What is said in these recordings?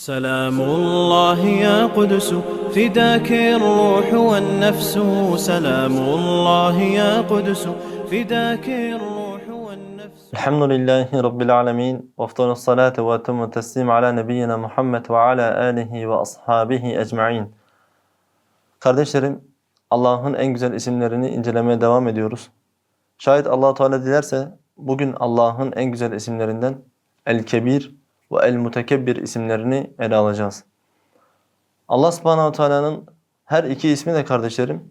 سلام الله يا قدس فداك الروح والنفس سلام الله يا قدس فداك الروح والنفس الحمد لله رب العالمين وافضل الصلاة واتم التسليم على نبينا Muhammed ve ala alihi ve ashabihi ecmaîn. Kardeşlerim, Allah'ın en güzel isimlerini incelemeye devam ediyoruz. Şayet Allah Teala dilerse bugün Allah'ın en güzel isimlerinden El-Kebir ve El-Mutekebbir isimlerini ele alacağız. Allah Subhanahu Teala'nın her iki ismi de kardeşlerim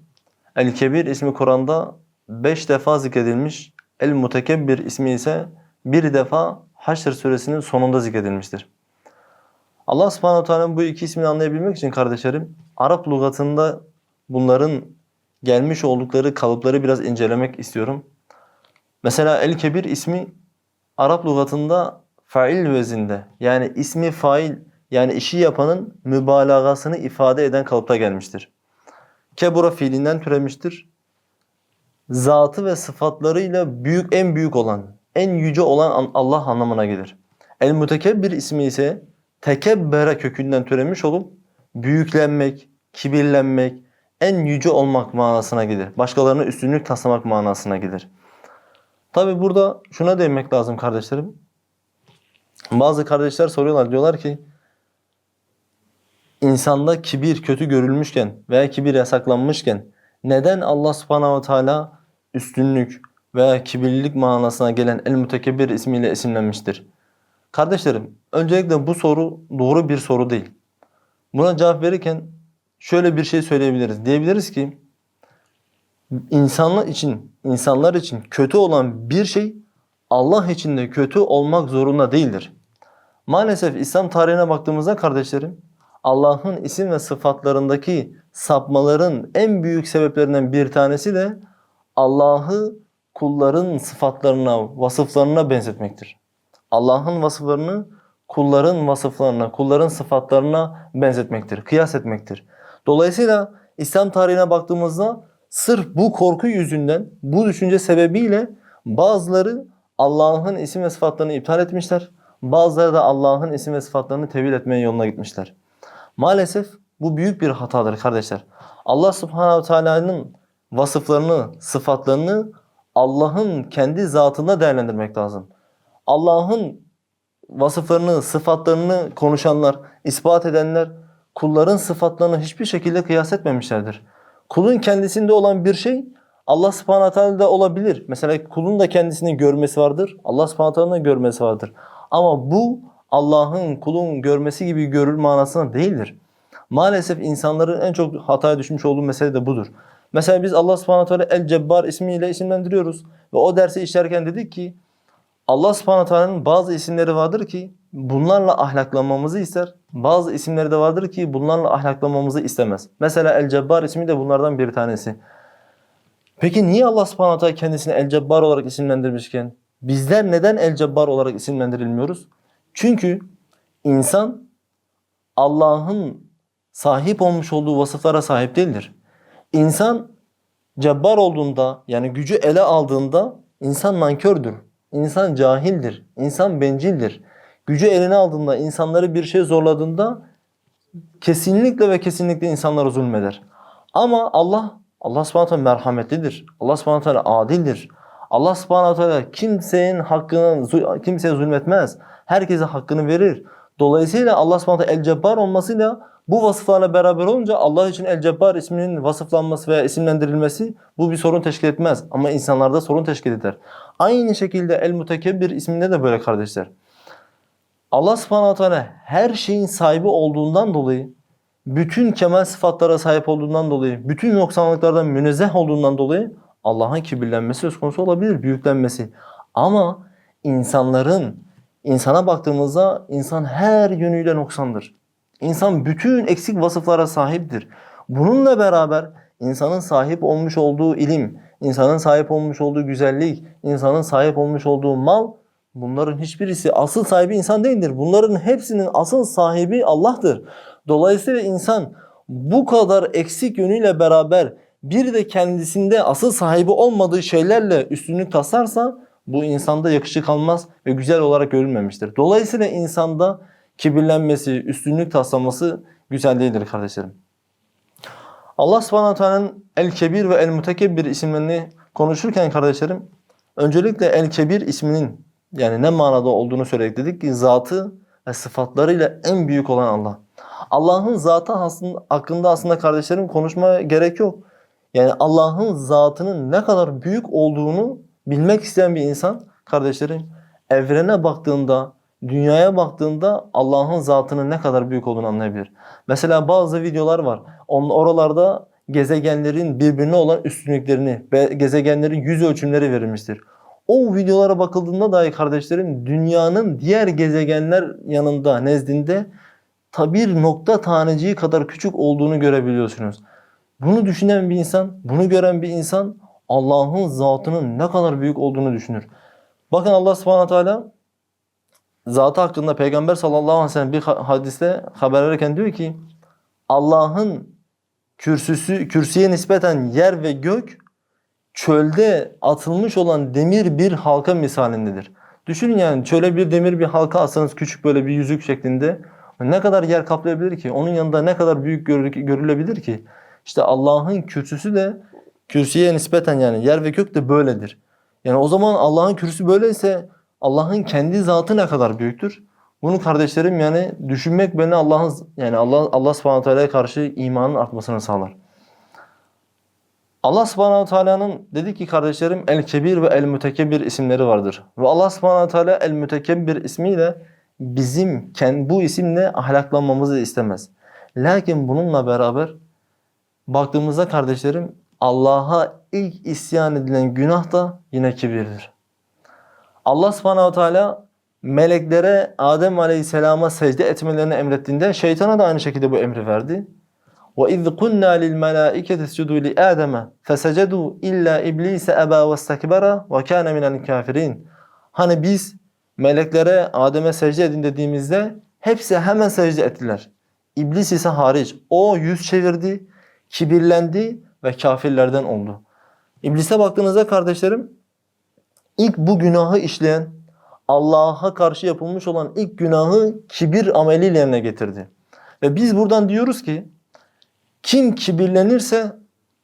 El-Kebir ismi Kur'an'da beş defa zikredilmiş. El-Mutekebbir ismi ise bir defa Haşr suresinin sonunda zikredilmiştir. Allah Subhanahu Teala'nın bu iki ismini anlayabilmek için kardeşlerim Arap lügatında bunların gelmiş oldukları kalıpları biraz incelemek istiyorum. Mesela El-Kebir ismi Arap lügatında fail vezinde yani ismi fail yani işi yapanın mübalağasını ifade eden kalıpta gelmiştir. Kebura fiilinden türemiştir. Zatı ve sıfatlarıyla büyük en büyük olan, en yüce olan an- Allah anlamına gelir. El mütekebbir ismi ise tekebbere kökünden türemiş olup büyüklenmek, kibirlenmek, en yüce olmak manasına gelir. Başkalarına üstünlük taslamak manasına gelir. Tabi burada şuna değinmek lazım kardeşlerim. Bazı kardeşler soruyorlar diyorlar ki insanda kibir kötü görülmüşken veya kibir yasaklanmışken neden Allah subhanahu teala üstünlük veya kibirlilik manasına gelen el mütekebbir ismiyle isimlenmiştir? Kardeşlerim öncelikle bu soru doğru bir soru değil. Buna cevap verirken şöyle bir şey söyleyebiliriz. Diyebiliriz ki insanlar için, insanlar için kötü olan bir şey Allah için de kötü olmak zorunda değildir. Maalesef İslam tarihine baktığımızda kardeşlerim Allah'ın isim ve sıfatlarındaki sapmaların en büyük sebeplerinden bir tanesi de Allah'ı kulların sıfatlarına, vasıflarına benzetmektir. Allah'ın vasıflarını kulların vasıflarına, kulların sıfatlarına benzetmektir, kıyas etmektir. Dolayısıyla İslam tarihine baktığımızda sırf bu korku yüzünden, bu düşünce sebebiyle bazıları Allah'ın isim ve sıfatlarını iptal etmişler. Bazıları da Allah'ın isim ve sıfatlarını tevil etmeye yoluna gitmişler. Maalesef bu büyük bir hatadır kardeşler. Allah Subhanahu Teala'nın vasıflarını, sıfatlarını Allah'ın kendi zatında değerlendirmek lazım. Allah'ın vasıflarını, sıfatlarını konuşanlar, ispat edenler kulların sıfatlarını hiçbir şekilde kıyas etmemişlerdir. Kulun kendisinde olan bir şey Allah subhanahu teala'da olabilir. Mesela kulun da kendisini görmesi vardır. Allah subhanahu teala'nın da görmesi vardır. Ama bu Allah'ın kulun görmesi gibi görür manasına değildir. Maalesef insanların en çok hataya düşmüş olduğu mesele de budur. Mesela biz Allah subhanahu teala El Cebbar ismiyle isimlendiriyoruz. Ve o dersi işlerken dedik ki Allah subhanahu bazı isimleri vardır ki bunlarla ahlaklanmamızı ister. Bazı isimleri de vardır ki bunlarla ahlaklanmamızı istemez. Mesela El Cebbar ismi de bunlardan bir tanesi. Peki niye Allah subhanahu teala kendisini El Cebbar olarak isimlendirmişken bizler neden El Cebbar olarak isimlendirilmiyoruz? Çünkü insan Allah'ın sahip olmuş olduğu vasıflara sahip değildir. İnsan cebbar olduğunda yani gücü ele aldığında insan nankördür. İnsan cahildir. İnsan bencildir. Gücü eline aldığında, insanları bir şey zorladığında kesinlikle ve kesinlikle insanlara zulmeder. Ama Allah, Allah subhanahu teala merhametlidir. Allah subhanahu teala adildir. Allah subhanahu teala kimsenin hakkını, kimseye zulmetmez. Herkese hakkını verir. Dolayısıyla Allah subhanahu teala el-cebbar olmasıyla bu vasıflarla beraber olunca Allah için el-cebbar isminin vasıflanması veya isimlendirilmesi bu bir sorun teşkil etmez. Ama insanlarda sorun teşkil eder. Aynı şekilde el-mutekebbir isminde de böyle kardeşler. Allah subhanahu teala her şeyin sahibi olduğundan dolayı, bütün kemal sıfatlara sahip olduğundan dolayı, bütün noksanlıklardan münezzeh olduğundan dolayı Allah'ın kibirlenmesi söz konusu olabilir, büyüklenmesi. Ama insanların, insana baktığımızda insan her yönüyle noksandır. İnsan bütün eksik vasıflara sahiptir. Bununla beraber insanın sahip olmuş olduğu ilim, insanın sahip olmuş olduğu güzellik, insanın sahip olmuş olduğu mal bunların hiçbirisi asıl sahibi insan değildir. Bunların hepsinin asıl sahibi Allah'tır. Dolayısıyla insan bu kadar eksik yönüyle beraber bir de kendisinde asıl sahibi olmadığı şeylerle üstünlük tasarsa bu insanda yakışık almaz ve güzel olarak görülmemiştir. Dolayısıyla insanda kibirlenmesi, üstünlük taslaması güzel değildir kardeşlerim. Allah subhanahu teala'nın El-Kebir ve El-Mutekebbir isimlerini konuşurken kardeşlerim öncelikle El-Kebir isminin yani ne manada olduğunu söyledik dedik ki zatı ve sıfatlarıyla en büyük olan Allah. Allah'ın zatı aslında, hakkında aslında kardeşlerim konuşmaya gerek yok. Yani Allah'ın zatının ne kadar büyük olduğunu bilmek isteyen bir insan kardeşlerim evrene baktığında, dünyaya baktığında Allah'ın zatının ne kadar büyük olduğunu anlayabilir. Mesela bazı videolar var. On, oralarda gezegenlerin birbirine olan üstünlüklerini ve gezegenlerin yüz ölçümleri verilmiştir. O videolara bakıldığında dahi kardeşlerim dünyanın diğer gezegenler yanında, nezdinde ta bir nokta taneciği kadar küçük olduğunu görebiliyorsunuz. Bunu düşünen bir insan, bunu gören bir insan Allah'ın zatının ne kadar büyük olduğunu düşünür. Bakın Allah subhanahu teala zatı hakkında Peygamber sallallahu aleyhi ve sellem bir ha- hadiste haber verirken diyor ki Allah'ın kürsüsü kürsüye nispeten yer ve gök çölde atılmış olan demir bir halka misalindedir. Düşünün yani çöle bir demir bir halka atsanız küçük böyle bir yüzük şeklinde ne kadar yer kaplayabilir ki? Onun yanında ne kadar büyük görü- görülebilir ki? İşte Allah'ın kürsüsü de kürsüye nispeten yani yer ve gök de böyledir. Yani o zaman Allah'ın kürsüsü böyleyse Allah'ın kendi zatı ne kadar büyüktür? Bunu kardeşlerim yani düşünmek beni Allah'ın yani Allah Allah Subhanahu Teala'ya karşı imanın artmasını sağlar. Allah Subhanahu Teala'nın dedi ki kardeşlerim El Kebir ve El Mütekebbir isimleri vardır. Ve Allah Subhanahu Teala El Mütekebbir ismiyle bizim kendi bu isimle ahlaklanmamızı istemez. Lakin bununla beraber baktığımızda kardeşlerim Allah'a ilk isyan edilen günah da yine kibirdir. Allah subhanahu teala meleklere Adem aleyhisselama secde etmelerini emrettiğinde şeytana da aynı şekilde bu emri verdi. وَاِذْ قُلْنَا لِلْمَلَائِكَةِ اسْجُدُوا لِآدَمَ فَسَجَدُوا اِلَّا اِبْلِيسَ اَبَا وَاسْتَكْبَرَ وَكَانَ مِنَ الْكَافِرِينَ Hani biz meleklere Adem'e secde edin dediğimizde hepsi hemen secde ettiler. İblis ise hariç. O yüz çevirdi, kibirlendi ve kafirlerden oldu. İblise baktığınızda kardeşlerim ilk bu günahı işleyen Allah'a karşı yapılmış olan ilk günahı kibir ameliyle yerine getirdi. Ve biz buradan diyoruz ki kim kibirlenirse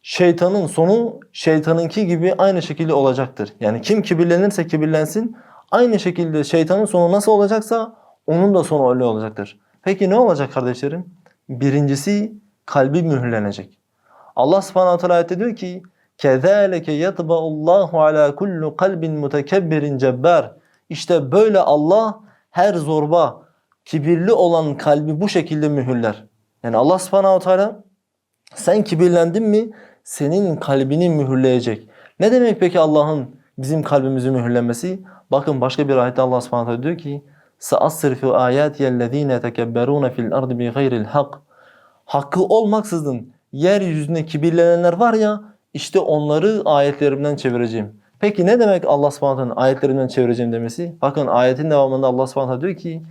şeytanın sonu şeytanınki gibi aynı şekilde olacaktır. Yani kim kibirlenirse kibirlensin aynı şekilde şeytanın sonu nasıl olacaksa onun da sonu öyle olacaktır. Peki ne olacak kardeşlerim? Birincisi kalbi mühürlenecek. Allah subhanahu teala ayette diyor ki كَذَٰلَكَ يَطْبَعُ اللّٰهُ عَلَى كُلُّ قَلْبٍ مُتَكَبِّرٍ cebbar. İşte böyle Allah her zorba, kibirli olan kalbi bu şekilde mühürler. Yani Allah subhanahu teala sen kibirlendin mi senin kalbini mühürleyecek. Ne demek peki Allah'ın bizim kalbimizi mühürlemesi? Bakın başka bir ayette Allah Subhanahu Teala diyor ki: "Sa'asrifu ayatiyellezine yetekebberun fil ardı bi gayril hak." Hakkı olmaksızın yeryüzüne kibirlenenler var ya işte onları ayetlerimden çevireceğim. Peki ne demek Allah Subhanahu Teala'nın ayetlerimden çevireceğim demesi? Bakın ayetin devamında Allah Subhanahu Teala diyor ki: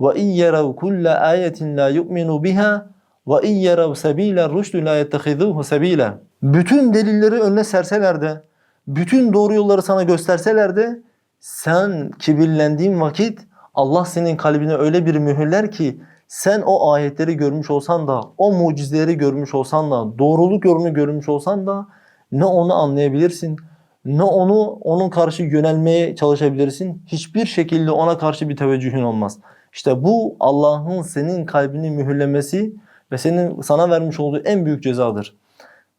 "Ve in yerav kulle ayetin la yu'minu biha ve in yerav sabila rushdu la yettehizuhu sabila." Bütün delilleri önüne serseler de, bütün doğru yolları sana gösterseler de sen kibirlendiğin vakit Allah senin kalbine öyle bir mühürler ki sen o ayetleri görmüş olsan da, o mucizeleri görmüş olsan da, doğruluk yolunu görmüş olsan da ne onu anlayabilirsin, ne onu onun karşı yönelmeye çalışabilirsin. Hiçbir şekilde ona karşı bir teveccühün olmaz. İşte bu Allah'ın senin kalbini mühürlemesi ve senin sana vermiş olduğu en büyük cezadır.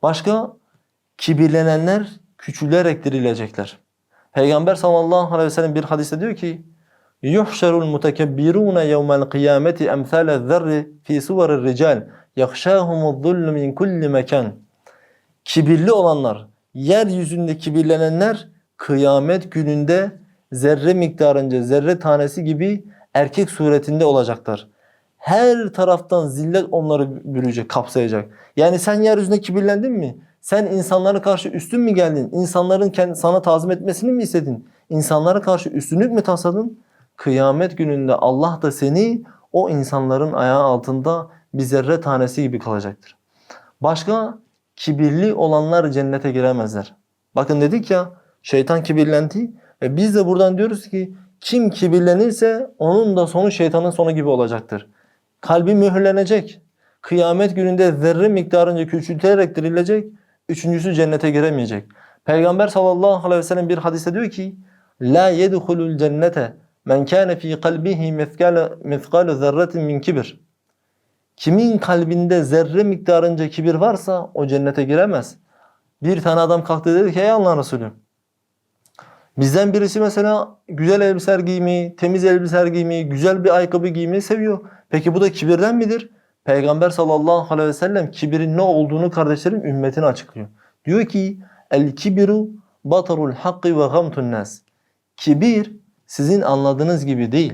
Başka kibirlenenler küçülerek dirilecekler. Peygamber sallallahu aleyhi ve sellem bir hadiste diyor ki yuhşerul mutekebbirune yevmel kıyameti emsale zerri fi suvarir rical yakşahumuz zullu min kulli mekan kibirli olanlar yeryüzünde kibirlenenler kıyamet gününde zerre miktarınca zerre tanesi gibi erkek suretinde olacaklar. Her taraftan zillet onları bürüyecek, kapsayacak. Yani sen yeryüzünde kibirlendin mi? Sen insanlara karşı üstün mü geldin? İnsanların kendi, sana tazim etmesini mi istedin? İnsanlara karşı üstünlük mü tasladın? Kıyamet gününde Allah da seni o insanların ayağı altında bir zerre tanesi gibi kalacaktır. Başka kibirli olanlar cennete giremezler. Bakın dedik ya şeytan kibirlendi ve biz de buradan diyoruz ki kim kibirlenirse onun da sonu şeytanın sonu gibi olacaktır. Kalbi mühürlenecek. Kıyamet gününde zerre miktarınca küçülterek dirilecek. Üçüncüsü cennete giremeyecek. Peygamber sallallahu aleyhi ve sellem bir hadiste diyor ki La yedhulul cennete men kana fi kalbihi mithqalu zerratin min kibir. Kimin kalbinde zerre miktarınca kibir varsa o cennete giremez. Bir tane adam kalktı dedi ki ey Allah'ın Resulü Bizden birisi mesela güzel elbiseler giymeyi, temiz elbiseler giymeyi, güzel bir ayakkabı giymeyi seviyor. Peki bu da kibirden midir? Peygamber sallallahu aleyhi ve sellem kibirin ne olduğunu kardeşlerim ümmetine açıklıyor. Diyor ki el kibiru batarul hakkı ve gamtun nas. Kibir sizin anladığınız gibi değil.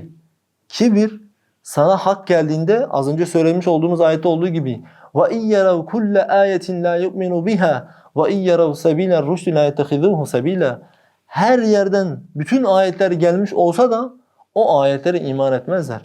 Kibir sana hak geldiğinde az önce söylemiş olduğumuz ayette olduğu gibi ve iyyarav kulle ayetin la yu'minu biha ve iyyarav sabila rushdi la yettehizuhu sabila. Her yerden bütün ayetler gelmiş olsa da o ayetlere iman etmezler.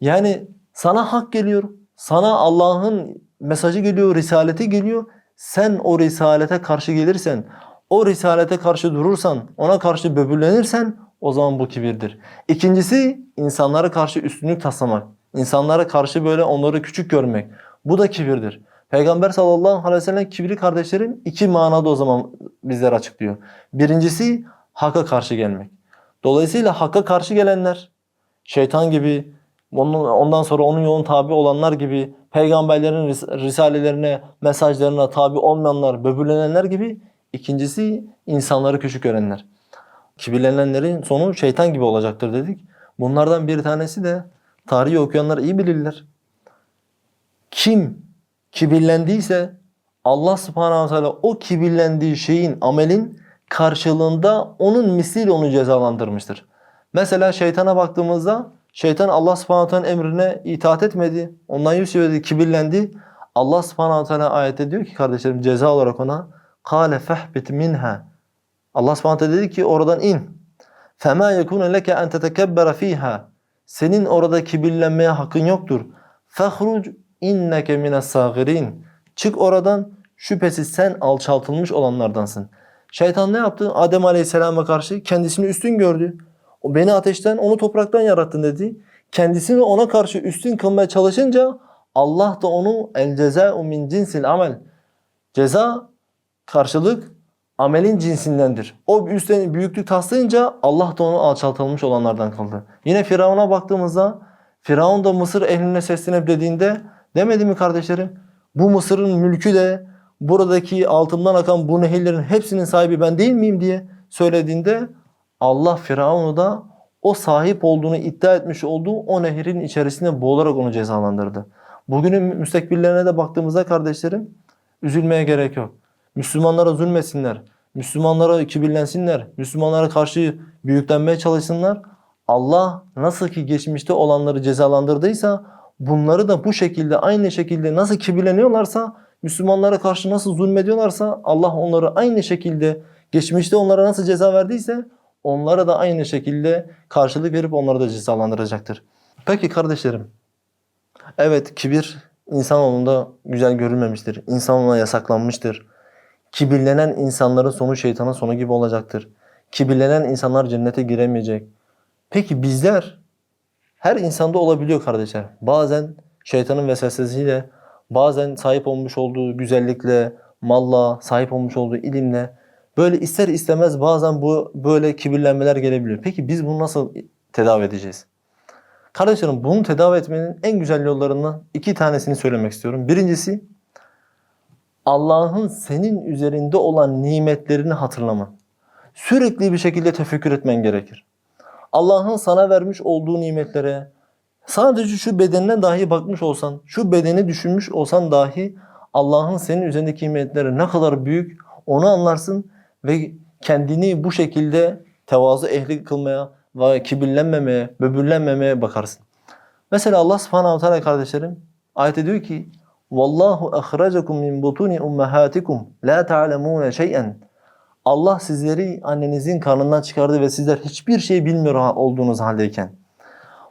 Yani sana hak geliyor, sana Allah'ın mesajı geliyor, risaleti geliyor. Sen o risalete karşı gelirsen, o risalete karşı durursan, ona karşı böbürlenirsen o zaman bu kibirdir. İkincisi insanlara karşı üstünlük taslamak. İnsanlara karşı böyle onları küçük görmek. Bu da kibirdir. Peygamber sallallahu aleyhi ve sellem kibri kardeşlerim iki manada o zaman bizlere açıklıyor. Birincisi hakka karşı gelmek. Dolayısıyla hakka karşı gelenler şeytan gibi onun- ondan sonra onun yolun tabi olanlar gibi peygamberlerin ris- risalelerine, mesajlarına tabi olmayanlar, böbürlenenler gibi ikincisi insanları küçük görenler. Kibirlenenlerin sonu şeytan gibi olacaktır dedik. Bunlardan bir tanesi de tarihi okuyanlar iyi bilirler. Kim kibirlendiyse Allah subhanahu teala o kibirlendiği şeyin, amelin karşılığında onun misliyle onu cezalandırmıştır. Mesela şeytana baktığımızda Şeytan Allah subhanahu emrine itaat etmedi. Ondan yüz çevirdi, kibirlendi. Allah subhanahu teala ayette diyor ki kardeşlerim ceza olarak ona kâle fehbit minha. Allah subhanahu dedi ki oradan in. Fema yekunu leke en tetekebbere fiha. Senin orada kibirlenmeye hakkın yoktur. Fehruc inneke mines sagirin. Çık oradan şüphesiz sen alçaltılmış olanlardansın. Şeytan ne yaptı? Adem Aleyhisselam'a karşı kendisini üstün gördü. O beni ateşten, onu topraktan yarattın dedi. Kendisini ona karşı üstün kılmaya çalışınca Allah da onu el cezâ'u min cinsil amel. Ceza karşılık amelin cinsindendir. O üstten büyüklük taslayınca Allah da onu alçaltılmış olanlardan kıldı. Yine Firavun'a baktığımızda Firavun da Mısır ehline seslenip dediğinde demedi mi kardeşlerim? Bu Mısır'ın mülkü de buradaki altından akan bu nehirlerin hepsinin sahibi ben değil miyim diye söylediğinde Allah Firavun'u da o sahip olduğunu iddia etmiş olduğu o nehrin içerisinde boğularak onu cezalandırdı. Bugünün müstekbirlerine de baktığımızda kardeşlerim üzülmeye gerek yok. Müslümanlara zulmetsinler, Müslümanlara kibirlensinler, Müslümanlara karşı büyüklenmeye çalışsınlar. Allah nasıl ki geçmişte olanları cezalandırdıysa bunları da bu şekilde aynı şekilde nasıl kibirleniyorlarsa Müslümanlara karşı nasıl zulmediyorlarsa Allah onları aynı şekilde geçmişte onlara nasıl ceza verdiyse onlara da aynı şekilde karşılık verip onları da cezalandıracaktır. Peki kardeşlerim evet kibir insanoğlunda güzel görülmemiştir. İnsanoğluna yasaklanmıştır. Kibirlenen insanların sonu şeytanın sonu gibi olacaktır. Kibirlenen insanlar cennete giremeyecek. Peki bizler her insanda olabiliyor kardeşler. Bazen şeytanın vesvesesiyle, bazen sahip olmuş olduğu güzellikle, malla, sahip olmuş olduğu ilimle böyle ister istemez bazen bu böyle kibirlenmeler gelebiliyor. Peki biz bunu nasıl tedavi edeceğiz? Kardeşlerim bunu tedavi etmenin en güzel yollarından iki tanesini söylemek istiyorum. Birincisi Allah'ın senin üzerinde olan nimetlerini hatırlaman. Sürekli bir şekilde tefekkür etmen gerekir. Allah'ın sana vermiş olduğu nimetlere sadece şu bedenine dahi bakmış olsan, şu bedeni düşünmüş olsan dahi Allah'ın senin üzerindeki nimetleri ne kadar büyük onu anlarsın ve kendini bu şekilde tevazu ehli kılmaya ve kibirlenmemeye, böbürlenmemeye bakarsın. Mesela Allah subhanahu teala kardeşlerim ayette diyor ki Vallahu ahrajakum min butuni ummahatikum la ta'lemun şey'en. Allah sizleri annenizin karnından çıkardı ve sizler hiçbir şey bilmiyor olduğunuz haldeyken.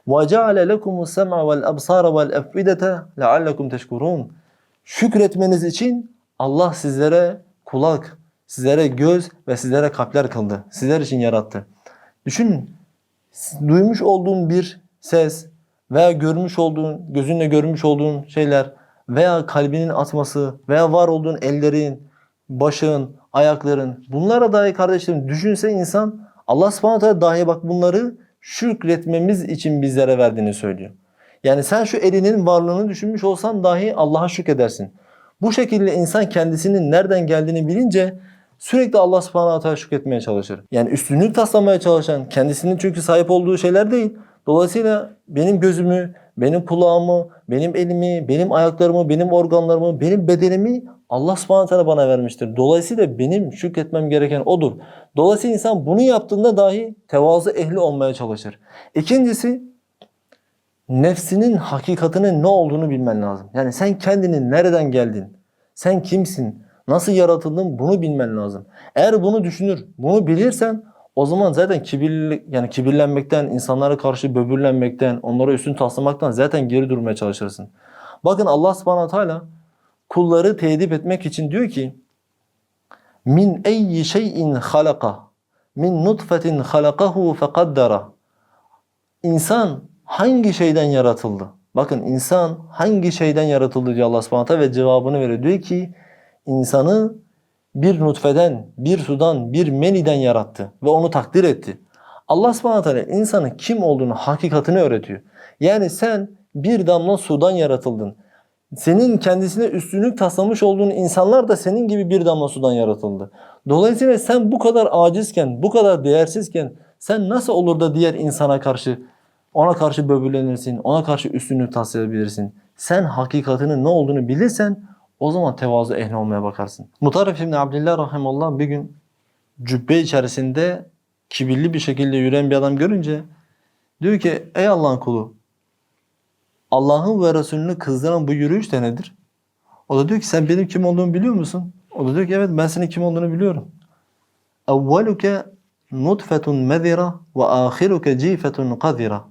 Ve ceale lekumus sem'a vel absara vel efidete leallekum teşkurun. Şükretmeniz için Allah sizlere kulak, sizlere göz ve sizlere kalpler kıldı. Sizler için yarattı. Düşünün duymuş olduğun bir ses veya görmüş olduğun, gözünle görmüş olduğun şeyler veya kalbinin atması veya var olduğun ellerin, başın, ayakların bunlara dahi kardeşlerim düşünse insan Allah subhanahu teala dahi bak bunları şükretmemiz için bizlere verdiğini söylüyor. Yani sen şu elinin varlığını düşünmüş olsan dahi Allah'a şükredersin. Bu şekilde insan kendisinin nereden geldiğini bilince sürekli Allah subhanahu teala şükretmeye çalışır. Yani üstünlük taslamaya çalışan, kendisinin çünkü sahip olduğu şeyler değil. Dolayısıyla benim gözümü, benim kulağımı, benim elimi, benim ayaklarımı, benim organlarımı, benim bedenimi Allah subhanahu teala bana vermiştir. Dolayısıyla benim şükretmem gereken odur. Dolayısıyla insan bunu yaptığında dahi tevazu ehli olmaya çalışır. İkincisi nefsinin hakikatinin ne olduğunu bilmen lazım. Yani sen kendinin nereden geldin? Sen kimsin? Nasıl yaratıldın? Bunu bilmen lazım. Eğer bunu düşünür, bunu bilirsen o zaman zaten kibirli yani kibirlenmekten, insanlara karşı böbürlenmekten, onlara üstün taslamaktan zaten geri durmaya çalışırsın. Bakın Allah Subhanahu Teala kulları tedip etmek için diyor ki min eyyi şeyin halaka min nutfetin halakahu fekaddara İnsan hangi şeyden yaratıldı? Bakın insan hangi şeyden yaratıldı diyor Allah subhanahu teala ve cevabını veriyor. Diyor ki insanı bir nutfeden, bir sudan, bir meniden yarattı ve onu takdir etti. Allah subhanahu teala insanın kim olduğunu, hakikatini öğretiyor. Yani sen bir damla sudan yaratıldın. Senin kendisine üstünlük taslamış olduğun insanlar da senin gibi bir damla sudan yaratıldı. Dolayısıyla sen bu kadar acizken, bu kadar değersizken sen nasıl olur da diğer insana karşı ona karşı böbürlenirsin, ona karşı üstünlük taslayabilirsin. Sen hakikatinin ne olduğunu bilirsen o zaman tevazu ehli olmaya bakarsın. Mutarrif İbni Abdillah Rahimullah bir gün cübbe içerisinde kibirli bir şekilde yürüyen bir adam görünce diyor ki ey Allah'ın kulu Allah'ın ve Resulünü kızdıran bu yürüyüş de nedir? O da diyor ki sen benim kim olduğumu biliyor musun? O da diyor ki evet ben senin kim olduğunu biliyorum. Evveluke nutfetun mezira ve ahiruke cifetun qadira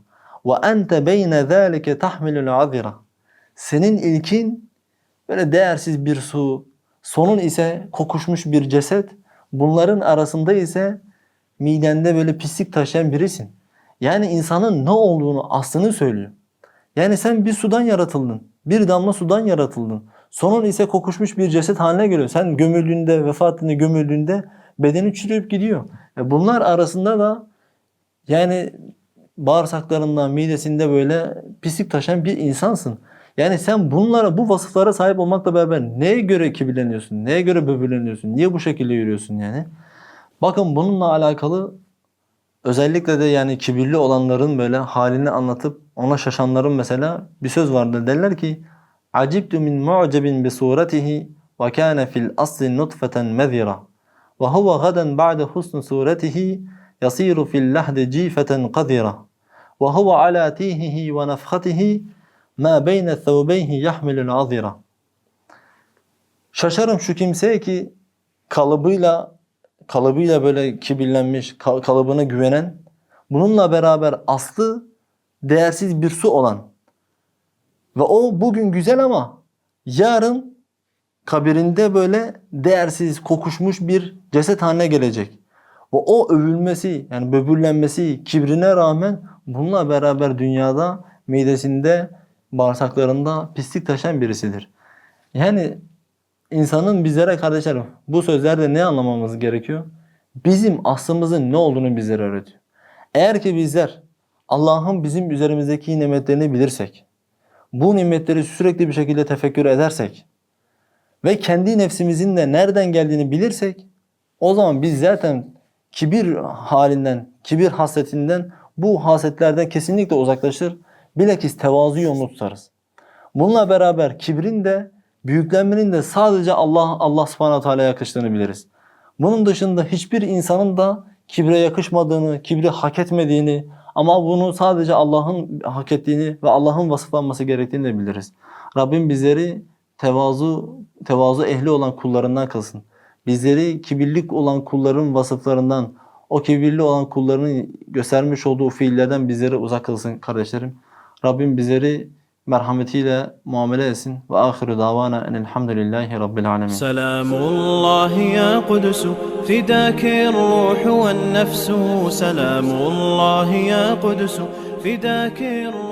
ve ente beyne zâlike tahmilul azira. Senin ilkin böyle değersiz bir su, sonun ise kokuşmuş bir ceset, bunların arasında ise midende böyle pislik taşıyan birisin. Yani insanın ne olduğunu aslını söylüyor. Yani sen bir sudan yaratıldın. Bir damla sudan yaratıldın. Sonun ise kokuşmuş bir ceset haline geliyor. Sen gömüldüğünde, vefatında gömüldüğünde bedeni çürüyüp gidiyor. E bunlar arasında da yani bağırsaklarından, midesinde böyle pislik taşıyan bir insansın. Yani sen bunlara, bu vasıflara sahip olmakla beraber neye göre kibirleniyorsun? Neye göre böbürleniyorsun? Niye bu şekilde yürüyorsun yani? Bakın bununla alakalı özellikle de yani kibirli olanların böyle halini anlatıp ona şaşanların mesela bir söz vardır. Derler ki Acibtu min mu'cebin bi suretihi ve kana fil asli nutfeten mezira ve huve gaden ba'de husn suretihi yasiru fil lahdi cifeten qadira ve huve ala tihihi ve nefhatihi ma beyne thawbeyhi yahmilul azira Şaşarım şu kimseye ki kalıbıyla kalıbıyla böyle kibirlenmiş, kal- kalıbına güvenen, bununla beraber aslı değersiz bir su olan ve o bugün güzel ama yarın kabirinde böyle değersiz, kokuşmuş bir ceset haline gelecek. Ve o övülmesi, yani böbürlenmesi, kibrine rağmen bununla beraber dünyada midesinde, bağırsaklarında pislik taşıyan birisidir. Yani insanın bizlere kardeşlerim bu sözlerde ne anlamamız gerekiyor? Bizim aslımızın ne olduğunu bizlere öğretiyor. Eğer ki bizler Allah'ın bizim üzerimizdeki nimetlerini bilirsek, bu nimetleri sürekli bir şekilde tefekkür edersek ve kendi nefsimizin de nereden geldiğini bilirsek o zaman biz zaten kibir halinden, kibir hasretinden bu hasletlerden kesinlikle uzaklaşır. Bilakis tevazu yolunu. Bununla beraber kibrin de büyüklenmenin de sadece Allah Allah Subhanahu Teala'ya yakıştığını biliriz. Bunun dışında hiçbir insanın da kibre yakışmadığını, kibri hak etmediğini ama bunu sadece Allah'ın hak ettiğini ve Allah'ın vasıflanması gerektiğini de biliriz. Rabbim bizleri tevazu tevazu ehli olan kullarından kılsın. Bizleri kibirlik olan kulların vasıflarından, o kibirli olan kulların göstermiş olduğu fiillerden bizleri uzak kılsın kardeşlerim. Rabbim bizleri merhametiyle muamele etsin. Ve ahiru davana enelhamdülillahi rabbil alemin. سلام الله يا قدس فداك الروح والنفس سلام الله يا قدس فداك الروح